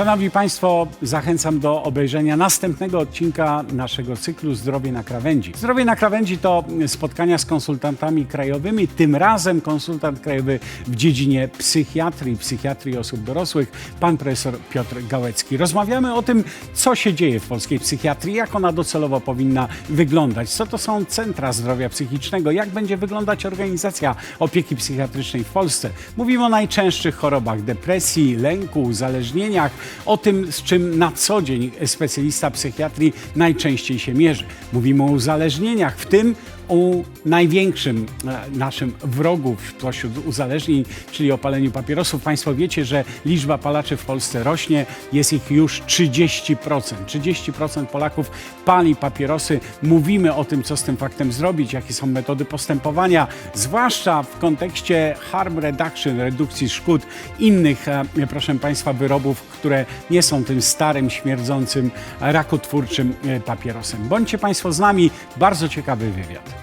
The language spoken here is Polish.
Szanowni Państwo, zachęcam do obejrzenia następnego odcinka naszego cyklu Zdrowie na krawędzi. Zdrowie na krawędzi to spotkania z konsultantami krajowymi, tym razem konsultant krajowy w dziedzinie psychiatrii, psychiatrii osób dorosłych, pan profesor Piotr Gałecki. Rozmawiamy o tym, co się dzieje w polskiej psychiatrii, jak ona docelowo powinna wyglądać, co to są centra zdrowia psychicznego, jak będzie wyglądać organizacja opieki psychiatrycznej w Polsce. Mówimy o najczęstszych chorobach depresji, lęku, uzależnieniach, o tym, z czym na co dzień specjalista psychiatrii najczęściej się mierzy. Mówimy o uzależnieniach, w tym o największym e, naszym wrogu spośród uzależnień, czyli o paleniu papierosów. Państwo wiecie, że liczba palaczy w Polsce rośnie, jest ich już 30%. 30% Polaków pali papierosy. Mówimy o tym, co z tym faktem zrobić, jakie są metody postępowania, zwłaszcza w kontekście harm reduction, redukcji szkód innych, e, proszę Państwa, wyrobów, które nie są tym starym, śmierdzącym, rakotwórczym e, papierosem. Bądźcie Państwo z nami, bardzo ciekawy wywiad.